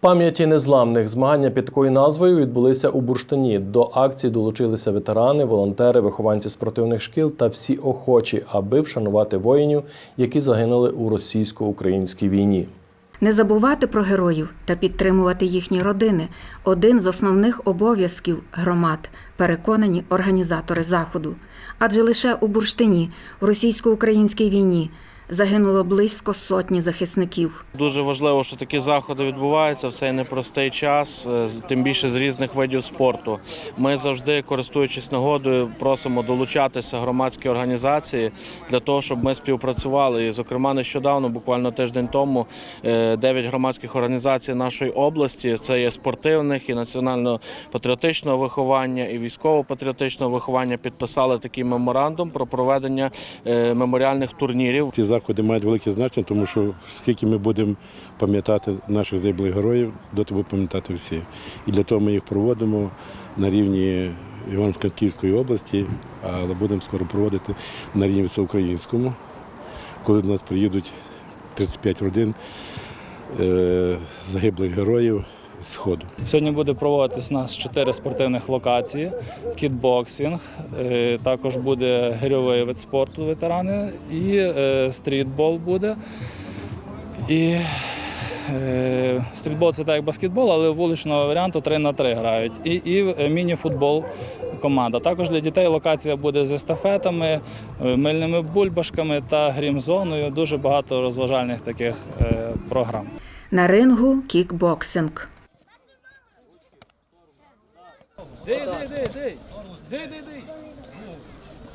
Пам'яті незламних змагання під такою назвою відбулися у Бурштині. До акції долучилися ветерани, волонтери, вихованці спортивних шкіл та всі охочі, аби вшанувати воїнів, які загинули у російсько-українській війні. Не забувати про героїв та підтримувати їхні родини один з основних обов'язків громад, переконані організатори заходу. Адже лише у Бурштині в російсько-українській війні загинуло близько сотні захисників. Дуже важливо, що такі заходи відбуваються в цей непростий час, е, тим більше з різних видів спорту. Ми завжди, користуючись нагодою, просимо долучатися громадські організації для того, щоб ми співпрацювали. І, зокрема, нещодавно, буквально тиждень тому, е, дев'ять громадських організацій нашої області це є спортивних і національно-патріотичного виховання, і військово-патріотичного виховання підписали такий меморандум про проведення е, меморіальних турнірів. Заходи мають велике значення, тому що скільки ми будемо пам'ятати наших загиблих героїв, доти будуть пам'ятати всі. І для того ми їх проводимо на рівні Івано-Франківської області, але будемо скоро проводити на рівні всеукраїнському, коли до нас приїдуть 35 родин е, загиблих героїв Сходу. Сьогодні буде проводитись у нас чотири спортивних локації: кітбоксинг, е, також буде гирьовий вид спорту ветерани, і е, стрітбол буде. І е, стрітбол це так як баскетбол, але вуличного варіанту 3 на 3 грають. І, і міні-футбол команда. Також для дітей локація буде з естафетами, мильними бульбашками та грім-зоною. Дуже багато розважальних таких програм. На рингу кікбоксинг. Дей, дей, дей, дей. Дей, дей, дей.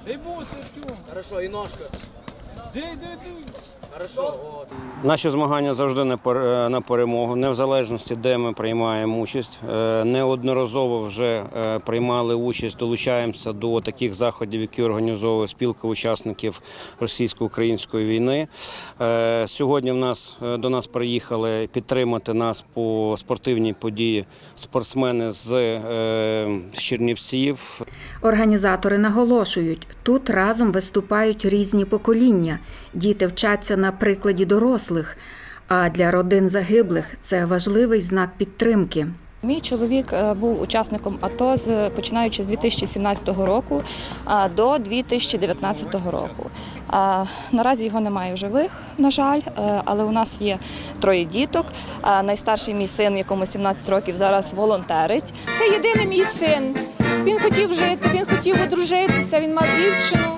Дей бут, Хорошо, и ножка. Наші змагання завжди е, на перемогу, не в залежності, де ми приймаємо участь. Е, Неодноразово вже е, приймали участь, долучаємося до таких заходів, які організовує спілка учасників російсько-української війни. Сьогодні в нас до нас приїхали підтримати нас по спортивній події спортсмени з Чернівців, Організатори наголошують, тут разом виступають різні покоління. Діти вчаться на прикладі дорослих. А для родин загиблих це важливий знак підтримки. Мій чоловік е, був учасником АТО з починаючи з 2017 року до 2019 року. Наразі його немає в живих, на жаль, е, але у нас є троє діток. Найстарший мій син, якому 17 років, зараз волонтерить. Це єдиний мій син. Він хотів жити, він хотів одружитися, він мав дівчину.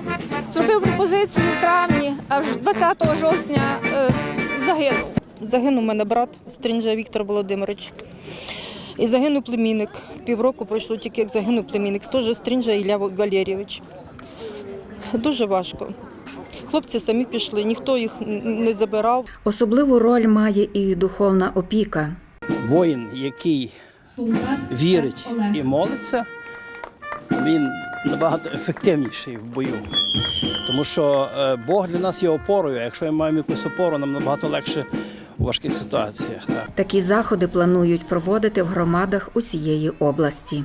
Зробив пропозицію в травні, а вже 20 жовтня е, загинув. Загинув у мене брат Стрінжа Віктор Володимирович. І загинув племінник. Півроку пройшло тільки, як загинув племінник. Теж Стрінжа Ілля Валерійович. Дуже важко. Хлопці самі пішли, ніхто їх не забирав. Особливу роль має і духовна опіка. воїн, який вірить і молиться, він набагато ефективніший в бою. Тому що е, Бог для нас є опорою. Якщо ми маємо якусь опору, нам набагато легше у важких ситуаціях. Так. Такі заходи планують проводити в громадах усієї області.